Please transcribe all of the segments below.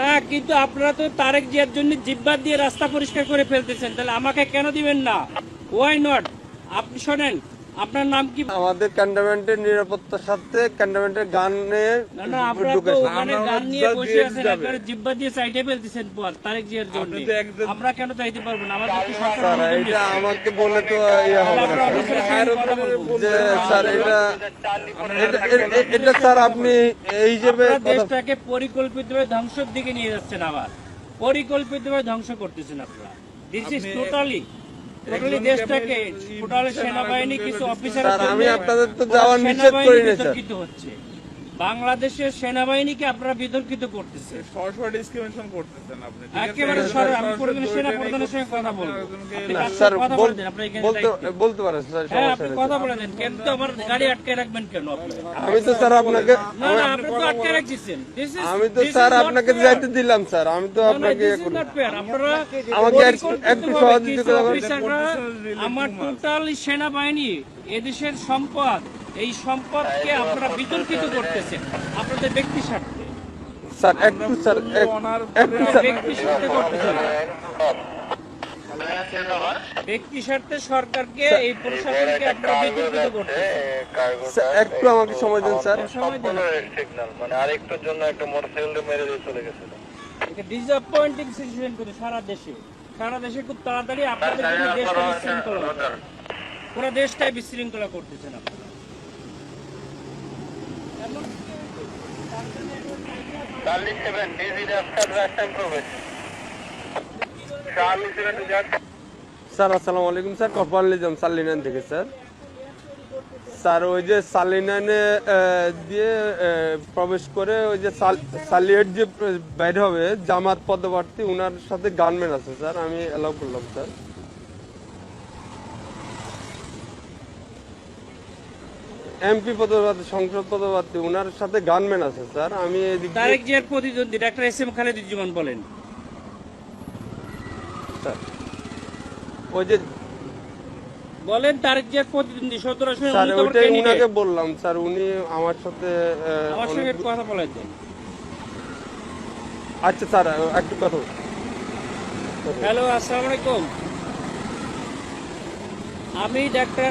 না কিন্তু আপনারা তো তারেক জিয়ার জন্য জিব্বা দিয়ে রাস্তা পরিষ্কার করে ফেলতেছেন। তাহলে আমাকে কেন দিবেন না? ওয়াই নট আপনি শোনেন আপনার নাম কি? আমাদের ক্যান্টনমেন্টের নিরাপত্তার সাথে ক্যান্টনমেন্টের গানে না না আপনারা তো ওখানে গান নিয়ে বসে আছেন একবারে জিব্বা দিয়ে সাইডে ফেলতেছেন পর তারেক জিয়ার জন্য। আমরা কেন চাইতে পারব না? আমাদের কি সরকার এটা আমাকে বলে তো ইয়ে হবে না। যে স্যার এটা এটা- স্যার আপনি এই হিসেবে দেশটাকে পরিকল্পিতভাবে ধ্বংসের দিকে নিয়ে যাচ্ছেন আবার। পরিকল্পিতভাবে ধ্বংস করতেছেন আপনারা। দিস ইজ টোটালি টোটালি দেশটাকে টোটালি সেনাবাহিনী কিছু অফিসার আমি আপনাদের তো যাওয়ার নিষেধ করি স্যার। বাংলাদেশের সেনাবাহিনীকে আপনারা বিতর্কিত করতেছে। সরাসরি ডিসক্রিমিনেশন করতেছেন আপনি একেবারে সরল আমি কোনোদিন সেনা প্রধানের সঙ্গে কথা বলব। স্যার সাথে কথা বল- বলেন? আপনি এখানে বলতে বলতে পারেন স্যার হ্যাঁ আপনি কথা বলে দেন কেন তো আমার গাড়ি আটকে রাখবেন কেন আপনি? আমি তো স্যার আপনাকে না না আপনি তো আটকে রাখছেন আমি তো স্যার আপনাকে. যাইতে দিলাম স্যার। আমি তো আপনাকে ইয়ে. আপনারা আমাকে একটু- সহযোগিতা আমার টোটাল সেনাবাহিনী এদেশের সম্পদ এই সম্পদকে আপনারা বিতর্কিত করতেছেন। আপনাদের ব্যক্তি স্বার্থে। স্যার একটু স্যার একটু স্যার। ব্যক্তি স্বার্থে করতেছেন ব্যক্তি স্বার্থে সরকারকে এই প্রশাসনকে আপনারা বিতর্কিত করতেছেন। একটু আমাকে সময় দিন স্যার। সময় দেন। সিগন্যাল মানে আরেকটার জন্য একটা মোটরসাইকেল মেরে দিয়ে চলে গেছিল। ডিসঅ্যাপয়েন্টিং সিচুয়েশন করে সারা দেশে। সারা দেশে খুব তাড়াতাড়ি আপনাদের জন্য দেশটা বিশৃঙ্খলা। পুরো দেশটাই বিশৃঙ্খলা করতেছেন আপনারা। চার্লি চার্লি স্যার আসসালামু আলাইকুম স্যার কপাল নিজাম সালিনান থেকে স্যার স্যার ওই যে সালিনানে আহ, দিয়ে প্রবেশ করে ওই যে সাল- যে বাইর হবে জামাত পদপ্রার্থী ওনার সাথে গানম্যান আছে স্যার আমি অ্যালাউ করলাম স্যার এমপি পদপ্রার্থী সংসদ পদপ্রার্থী ওনার সাথে গানম্যান আছে স্যার। আমি এদিক তারেক জিয়ার প্রতিদ্বন্দ্বী ডাক্তার এস এম খালেদুজ্জামান বলেন। স্যার ওই যে বলেন তারেক জিয়ার প্রতিদ্বন্দ্বী সতেরো আসনের স্যার ওইটাই উনাকে বললাম স্যার উনি আমার সাথে আমার সঙ্গে কথা বলে দেন আচ্ছা স্যার একটু কথা হ্যালো আসসালামু আলাইকুম। আমি ডাক্তার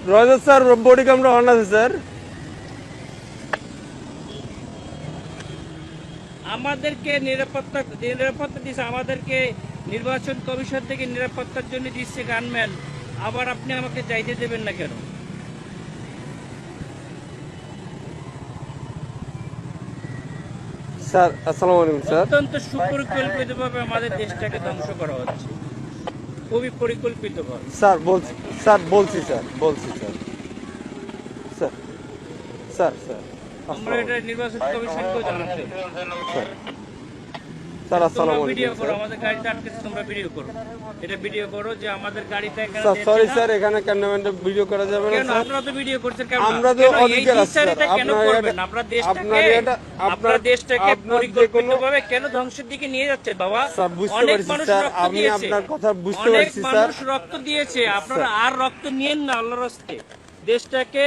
উনি তো আমাদের বলেন। বডি ক্যামেরা অন করো রয়েছে স্যার বডি ক্যামেরা অন আছে স্যার আমাদেরকে নিরাপত্তা নিরাপত্তা দিচ্ছে আমাদেরকে নির্বাচন কমিশন থেকে নিরাপত্তার জন্য দিচ্ছে গানম্যান আবার আপনি আমাকে যাইতে দেবেন না কেন? স্যার আসসালামু আলাইকুম স্যার অত্যন্ত সুপরিকল্পিতভাবে আমাদের দেশটাকে ধ্বংস করা হচ্ছে। খুবই পরিকল্পিতভাবে। স্যার বলছি স্যার বলছি স্যার বলছি স্যার। স্যার স্যার স্যার আমরা এটা নির্বাচন কমিশনকেও জানাচ্ছি। স্যার। আসসালামু ভিডিও করো আমাদের গাড়িতে আটকেছে তোমরা ভিডিও করো। এটা ভিডিও করো যে আমাদের গাড়িতে স্যার সরি স্যার এখানে ক্যান্টনমেন্টে ভিডিও করা যাবে না কেন স্যার? আপনারা তো ভিডিও করছেন কেন আমরা তো অধিকার আছে, স্যার। কেন আপনার করবেন আপনারা দেশটাকে আপনারা দেশটাকে আপনার যে কোনো- পরিকল্পিতভাবে কেন ধ্বংসের দিকে নিয়ে যাচ্ছে বাবা? স্যার বুঝতে পারছি মানুষ স্যার। রক্ত আমি দিয়েছে। আপনার কথা বুঝতে পারছি স্যার। মানুষ রক্ত দিয়েছে। আপনারা আর রক্ত নিয়েন না আল্লাহর হস্তে। দেশটাকে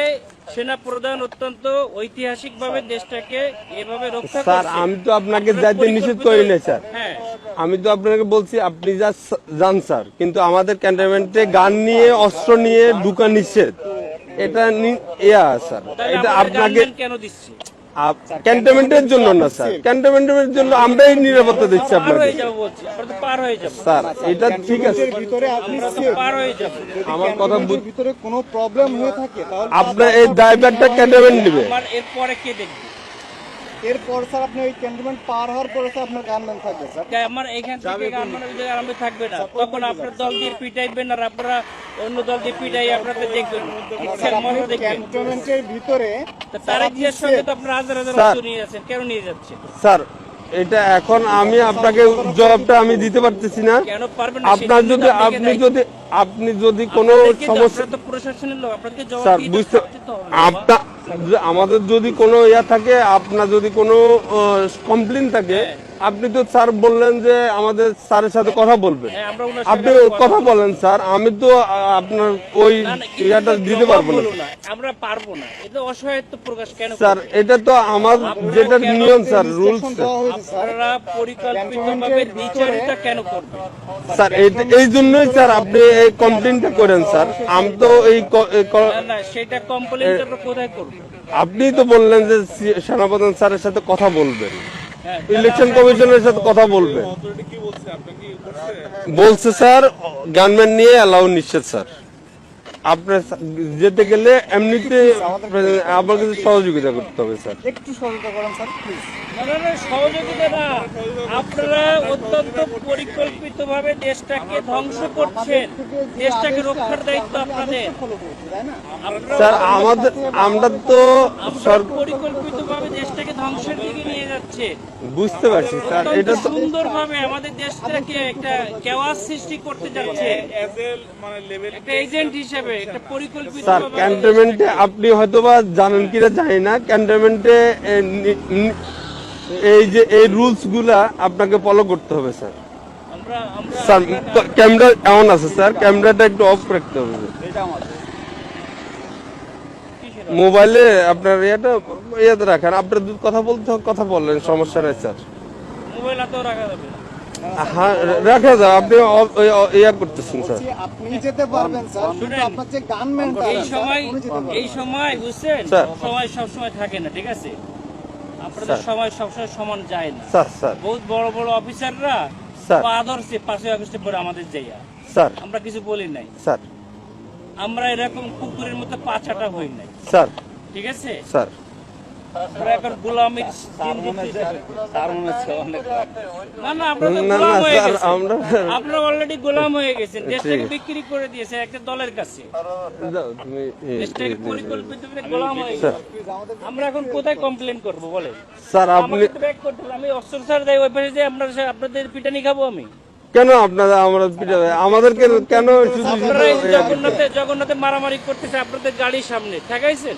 সেনা প্রধান অত্যন্ত ঐতিহাসিক ভাবে দেশটাকে এভাবে রক্ষা স্যার আমি তো আপনাকে যাইতে নিষেধ করি না স্যার। হ্যাঁ। আমি তো আপনাকে বলছি আপনি যা যান স্যার। কিন্তু আমাদের ক্যান্টনমেন্টে গান নিয়ে অস্ত্র নিয়ে ঢুকা নিষেধ। এটা ইয়া স্যার। এটা আপনাকে কেন দিচ্ছে? ক্যান্টনমেন্টের জন্য না স্যার ক্যান্টনমেন্টের জন্য আমরাই নিরাপত্তা দিচ্ছি আপনাকে যাব বলছি। আমরা তো পার হয়ে যাব। স্যার এটা ঠিক আছে। আপনি আমরা তো safe। পার হয়ে যাব। আমার কথা ভিতরে কোনো প্রবলেম হয়ে থাকে আপনার এই ড্রাইভারটা ক্যান্টনমেন্ট নেবে। আমার এরপরে কে দেখবে? এরপর স্যার আপনি ওই ক্যান্টনমেন্ট পার হওয়ার পরে স্যার আপনার গার্মেন্ট থাকবে স্যার। আমার এখান থেকে আমার জায়গায় আরম্ভ থাকবে না। তখন আপনার দল দিয়ে পিটাইবেন আর আপনারা অন্য দল দিয়ে পিটাই আপনাদের দেখবেন। ইচ্ছার মতো দেখবেন। ক্যান্টনমেন্টের ভিতরে তারা জিয়ার সঙ্গে তো আপনারা হাজার হাজার। নিয়ে যাচ্ছেন। কেন নিয়ে যাচ্ছে? স্যার এটা এখন আমি আপনাকে জবাবটা আমি দিতে পারতেছি না। আপনার যদি আপনি যদি আপনি যদি কোনো সমস্যা স্যার বুঝতে। আপনার আমাদের যদি কোনো ইয়া থাকে আপনার যদি কোনো কমপ্লেন থাকে আপনি তো স্যার বললেন যে আমাদের স্যারের সাথে কথা বলবেন। হ্যাঁ, আপনি কথা বলেন স্যার আমি তো আপনার ওই ইয়াটা দিতে পারব না। আমরা পারব না। এটা অসহায়ত্ব প্রকাশ কেন স্যার এটা তো আমার যেটা নিয়ম স্যার রুলস। আপনারা পরিকল্পিতভাবে দ্বিচারিতা কেন করবেন স্যার এই- এই জন্যই স্যার আপনি এই কমপ্লেনটা করেন স্যার। আমি তো এই না সেটা কোথায় করব? আপনিই তো বললেন যে সেনাপ্রধান স্যারের সাথে কথা বলবেন। ইলেকশন কমিশনের সাথে কথা বলবে। বলছে? স্যার গানম্যান নিয়ে অ্যালাউ নিশ্চিত স্যার। আপনার যেতে গেলে এমনিতে আমার কাছে সহযোগিতা করতে হবে স্যার। একটু সহযোগিতা করেন স্যার প্লিজ না, না, না, সহযোগিতা না। আপনারা অত্যন্ত পরিকল্পিতভাবে দেশটাকে ধ্বংস করছেন। দেশটাকে রক্ষার দায়িত্ব আপনাদের। ফলো করছি তাই না আপনারা স্যার আমাদের আমরা তো পরিকল্পিতভাবে দেশটাকে ধ্বংসের দিকে নিয়ে যাচ্ছে। বুঝতে পারছি স্যার এটা তো সুন্দরভাবে আমাদের দেশটাকে একটা কেওয়াস সৃষ্টি করতে যাচ্ছে। মানে লেভেল একটা এজেন্ট হিসেবে। স্যার ক্যান্টনমেন্টে আপনি হয়তোবা জানেন কিনা জানি না ক্যান্টনমেন্টে এই যে এই রুলসগুলা আপনাকে ফলো করতে হবে স্যার। আমরা আমরা স্যার ক্যামেরা এমন আছে স্যার ক্যামেরাটা একটু অফ রাখতে হবে। মোবাইলে আপনার ইয়েটা ইয়েতে রাখেন। আপনার কথা বলতে কথা বললেন সমস্যা নেই স্যার। মোবাইল রাখা যাবে হ্যাঁ রাখা যায় আপনি ইয়া করতেছেন স্যার। আপনি যেতে পারবেন স্যার। কিন্তু আপনার যে গানম্যানটা এই সময় এই সময় বুঝছেন? সময় সব সময় থাকে না ঠিক আছে? আপনাদের। সময় সবসময় সমান যায় না। Sir sir. বহুত বড় বড় অফিসাররা স্যার। আদর্শে পাঁচই আগস্টে পরে আমাদের যাইয়া। স্যার। আমরা কিছু বলি নাই। স্যার। আমরা এরকম কুকুরের মতো পাছাটা হই নাই। স্যার। ঠিক আছে? স্যার। আমরা এখন গোলামির না না আমরা গোলাম হয়ে স্যার, আপনারা অলরেডি গোলাম হয়ে গেছেন। দেশটাকে বিক্রি করে দিয়েছে একটা দলের কাছে। দাও, তুমি এ- দেশটাকে এ- গোলাম হয়ে গেছে। আমরা এখন কোথায় কমপ্লেন করব বলে স্যার আপনি আমাকে তো ব্যাক করতে হবে। আমি অস্ত্র স্যার দেয় ওই পাশে যে আপনার আপনাদের পিটানি খাব আমি। কেন আপনারা আমরা আমাদেরকে কেন জগন্নাথে জগন্নাথে মারামারি করতেছে আপনাদের গাড়ির সামনে। ঠেকাইছেন?